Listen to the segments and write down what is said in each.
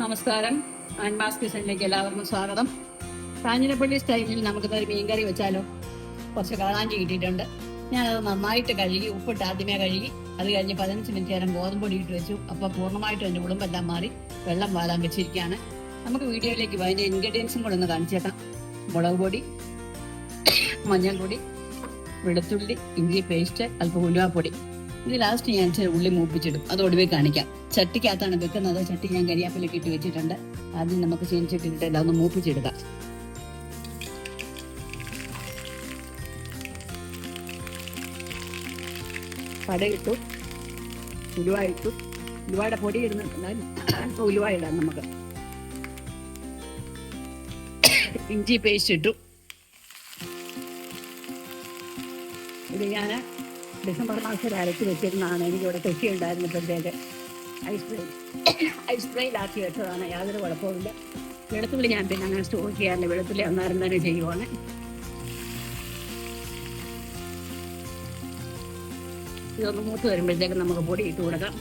നമസ്കാരം. ആൻമാസ് കിച്ചണിലേക്ക് എല്ലാവർക്കും സ്വാഗതം. കാഞ്ഞിരപ്പള്ളി സ്റ്റൈലിൽ നമുക്ക് ഒരു മീൻകറി വെച്ചാലോ? കുറച്ച് കാളാഞ്ചി കിട്ടിയിട്ടുണ്ട്. അത് നന്നായിട്ട് കഴുകി ഉപ്പിട്ട് ആദ്യമേ കഴുകി അത് കഴിഞ്ഞ് പതിനഞ്ച് മിനിറ്റ് നേരം ഗോതമ്പൊടി ഇട്ട് വെച്ചു. അപ്പോൾ പൂർണമായിട്ടും എന്റെ ഉളുമ്പെല്ലാം മാറി വെള്ളം വാലാൻ വെച്ചിരിക്കുകയാണ്. നമുക്ക് വീഡിയോയിലേക്ക് പോയി. അതിന്റെ ഇൻഗ്രീഡിയൻസും കൂടെ ഒന്ന് കാണിച്ചേക്കാം മുളക് പൊടി മഞ്ഞൾപ്പൊടി വെളുത്തുള്ളി ഇഞ്ചി പേസ്റ്റ് അല്പം ഉലുവാപ്പൊടി. ഇത് ലാസ്റ്റ് ഞാൻ ഇച്ചിരി ഉള്ളി മൂപ്പിച്ചിടും. അത് ഒടുവിൽ കാണിക്കാം. ചട്ടിക്കകത്താണ് വെക്കുന്നത്. ചട്ടി ഞാൻ കരിയാപ്പിലൊക്കെ ഇട്ട് വെച്ചിട്ടുണ്ട്. ആദ്യം നമുക്ക് ചീനിച്ചിട്ടിട്ട് ഒന്ന് മൂപ്പിച്ചെടുക്കാം കട ഇട്ടു ഉലുവ ഇട്ടു ഉലുവയുടെ പൊടി ഇടുന്ന ഉലുവ ഇടാം നമുക്ക്. ഇഞ്ചി പേസ്റ്റ് ഇട്ടു. ഇത് ഞാൻ ഡിസംബർ മാസത്തിൽ അരച്ച് വെച്ചിരുന്നതാണ്. എനിക്ക് ഇവിടെ തൊക്കി ഉണ്ടായിരുന്നപ്പോഴത്തേക്ക് ഐസ് ക്രീം ഐസ് ട്രേയിലാക്കി വെച്ചതാണ്. യാതൊരു കുഴപ്പമില്ല വെളുത്തുള്ളി ഞാൻ പിന്നെ അങ്ങനെ സ്റ്റോർ ചെയ്യാറില്ല. വെളുത്തുള്ളി അന്നേരം തന്നെ ചെയ്യുവാണ്. ഇതൊന്ന് മൂത്ത് വരുമ്പോഴത്തേക്ക് നമുക്ക് പൊടി ഇട്ട് കൊടുക്കാം.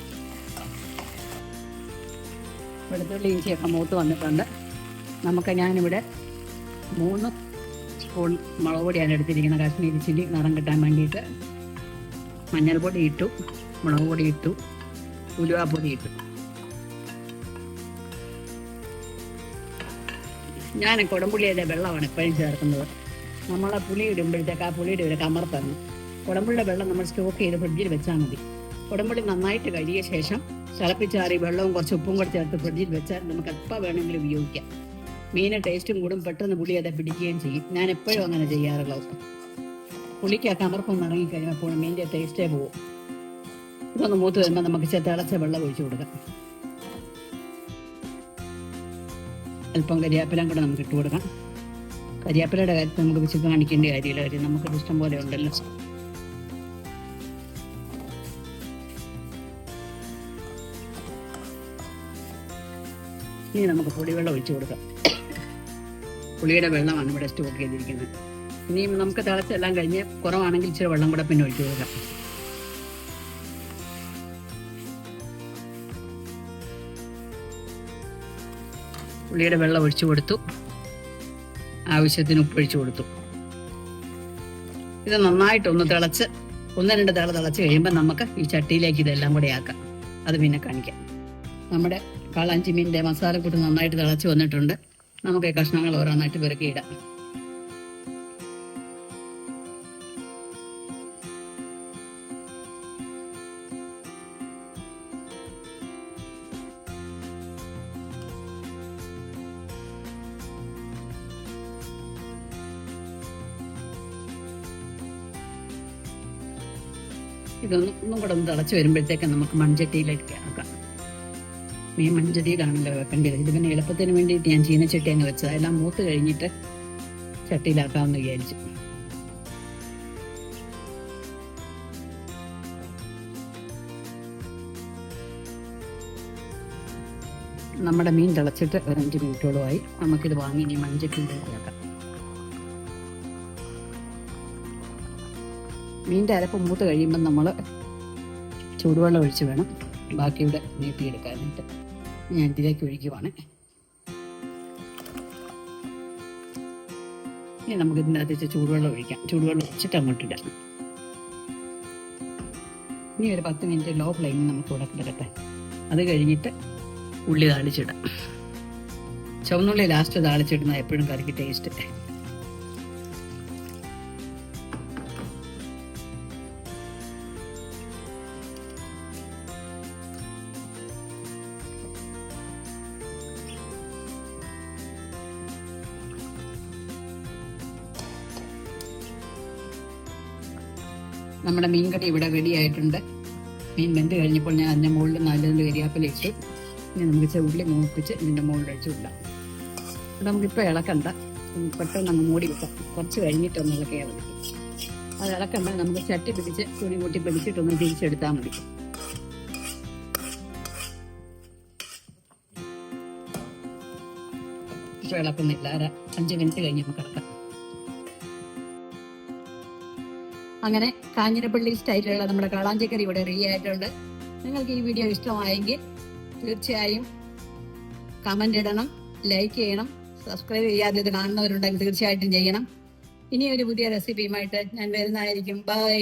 വെളുത്തുള്ളി ഇഞ്ചിയൊക്കെ മൂത്ത് വന്നിട്ടുണ്ട്. നമുക്ക് ഞാനിവിടെ മൂന്ന് സ്പൂൺ മുളക് പൊടിയാണ് എടുത്തിരിക്കുന്നത്. കാശ്മീരി ചില്ലി നിറം കിട്ടാൻ വേണ്ടിയിട്ട്. മഞ്ഞൾപ്പൊടി ഇട്ടു മുളക് പൊടി ഇട്ടു ഉലുവാപ്പൊടി ഇട്ടു. ഞാൻ കുടംപുള്ളിയുടെ വെള്ളമാണ് എപ്പോഴും ചേർക്കുന്നത്. നമ്മളെ പുളി ഇടുമ്പോഴത്തേക്ക് ആ പുളിയുടെ ഒരു കമർത്താണ് കുടംപുള്ളിയുടെ വെള്ളം നമ്മൾ സ്റ്റോക്ക് ചെയ്ത് ഫ്രിഡ്ജിൽ വെച്ചാൽ മതി. കുടംപുള്ളി നന്നായിട്ട് കഴിയ ശേഷം തിളപ്പിച്ചാറി വെള്ളവും കുറച്ച് ഉപ്പും കൂടെ ചേർത്ത് ഫ്രിഡ്ജിൽ വെച്ചാൽ നമുക്ക് എപ്പോൾ വേണമെങ്കിലും ഉപയോഗിക്കാം. മീന് ടേസ്റ്റും കൂടും പെട്ടെന്ന് പുളി അത് പിടിക്കുകയും ചെയ്യും. ഞാൻ എപ്പോഴും അങ്ങനെ ചെയ്യാറുള്ളത്. പുളിക്ക് ആ കമർപ്പൊന്ന് ഇറങ്ങി കഴിയുമ്പോൾ ടേസ്റ്റേ പോകും ഇതൊന്ന് മൂത്ത് വരുമ്പോൾ നമുക്ക് ചെ- തിളച്ച വെള്ളം ഒഴിച്ചു കൊടുക്കാം. അല്പം കരിയാപ്പിലും കൂടെ നമുക്ക് ഇട്ട് കൊടുക്കാം. കരിയാപ്പിലയുടെ കാര്യത്തിൽ നമുക്ക് വെച്ച് കാണിക്കേണ്ട കാര്യമില്ല. കാര്യം നമുക്ക് ഇഷ്ടം പോലെ ഉണ്ടല്ലോ. ഇനി നമുക്ക് പുളിവെള്ളം ഒഴിച്ചു കൊടുക്കാം. പുളിയുടെ വെള്ളമാണ് ഇവിടെ സ്റ്റോക്ക് ചെയ്തിരിക്കുന്നത് ഇനിയും നമുക്ക് തിളച്ചെല്ലാം കഴിഞ്ഞ് കുറവാണെങ്കിൽ ഇച്ചിരി വെള്ളം കൂടെ പിന്നെ ഒഴിച്ചു കൊടുക്കാം. ഉള്ളിയുടെ വെള്ളം ഒഴിച്ചു കൊടുത്തു. ആവശ്യത്തിന് ഉപ്പൊഴിച്ചു കൊടുത്തു. ഇത് നന്നായിട്ടൊന്ന് തിളച്ച് ഒന്ന് രണ്ട് തിള തിളച്ച് കഴിയുമ്പോൾ നമുക്ക് ഈ ചട്ടിയിലേക്ക് ഇതെല്ലാം കൂടെ ആക്കാം. അത് പിന്നെ കാണിക്കാം. നമ്മുടെ കാളാഞ്ചിമീന്റെ മസാല മസാലക്കൂട്ട് നന്നായിട്ട് തിളച്ച് വന്നിട്ടുണ്ട്. നമുക്ക് കഷ്ണങ്ങൾ ഓരോന്നായിട്ട് പെറുക്കിയിടാം ഇതൊന്നും കൂടെ ഒന്ന് തിളച്ച് വരുമ്പോഴത്തേക്ക് നമുക്ക് മൺചട്ടിയിലേക്ക് ആക്കാം മീൻ മൺചട്ടിയിലാണല്ലോ വെക്കേണ്ടത് ഇത് പിന്നെ എളുപ്പത്തിന് വേണ്ടിയിട്ട് ഞാൻ ചീനച്ചട്ടി അങ്ങ് വെച്ചത്. എല്ലാം മൂത്ത് കഴിഞ്ഞിട്ട് ചട്ടിയിലാക്കാമെന്ന് വിചാരിച്ചു. നമ്മുടെ മീൻ തിളച്ചിട്ട് ഒരു അഞ്ച് മിനിറ്റോളമായി നമുക്കിത് വാങ്ങി ഇനി മൺചട്ടിയിലേക്ക് ആക്കാം. മീന്റെ അരപ്പ് മൂത്ത് കഴിയുമ്പം നമ്മൾ ചൂടുവെള്ളം ഒഴിച്ച് വേണം. ബാക്കിയുടെ നീട്ടിയെടുക്കാനായിട്ട് ഞാൻ ഇതിലേക്ക് ഒഴിക്കുവാണ്. ഇനി നമുക്ക് ഇതിന്റെ അകത്ത് ചൂടുവെള്ളം ഒഴിക്കാം. ചൂടുവെള്ളം ഒഴിച്ചിട്ട് അങ്ങോട്ട് ഇടാം. ഇനി ഒരു പത്ത് മിനിറ്റ് ലോ ഫ്ലെയിമിൽ നമുക്ക് ഇവിടെ കിടക്കട്ടെ. അത് കഴിഞ്ഞിട്ട് ഉള്ളി താളിച്ചിടാം. ചുവന്നുള്ളി ലാസ്റ്റ് താളിച്ചിടുന്ന എപ്പോഴും കറിക്ക് ടേസ്റ്റ് നമ്മുടെ മീൻകടി ഇവിടെ റെഡി ആയിട്ടുണ്ട്. മീൻ വെന്ത് കഴിഞ്ഞപ്പോൾ ഞാൻ അതിന്റെ മുകളിൽ നാല് കരിയാപ്പില ഇട്ടു. ഇനി നമുക്ക് ചെറുള്ളി മൂപ്പിച്ച് ഇതിന്റെ മുകളിൽ വെച്ച് വിടാം അപ്പം നമുക്കിപ്പോൾ ഇളക്കണ്ട പെട്ടെന്ന് അങ്ങ് മൂടി വെക്കാം. കുറച്ച് കഴിഞ്ഞിട്ടൊന്ന് ഇളക്കിയാൽ മതി അത് ഇളക്കണ്ട നമുക്ക് ചട്ടി പിടിച്ച് തുണി കൂട്ടി പിടിച്ചിട്ടൊന്ന് തിരിച്ചെടുത്താൽ മതി. ഇളക്കുന്നില്ല. അഞ്ച് മിനിറ്റ് കഴിഞ്ഞ് നമുക്ക് ഇളക്കാം. അങ്ങനെ കാഞ്ഞിരപ്പള്ളി സ്റ്റൈലിലുള്ള നമ്മുടെ കാളാഞ്ചിക്കറി ഇവിടെ റെഡി ആയിട്ടുണ്ട്. നിങ്ങൾക്ക് ഈ വീഡിയോ ഇഷ്ടമായെങ്കിൽ തീർച്ചയായും കമന്റ് ഇടണം ലൈക്ക് ചെയ്യണം സബ്സ്ക്രൈബ് ചെയ്യാതെ ഇത് കാണുന്നവരുണ്ടെങ്കിൽ തീർച്ചയായിട്ടും ചെയ്യണം. ഇനി ഒരു പുതിയ റെസിപ്പിയുമായിട്ട് ഞാൻ വരുന്നതായിരിക്കും. ബൈ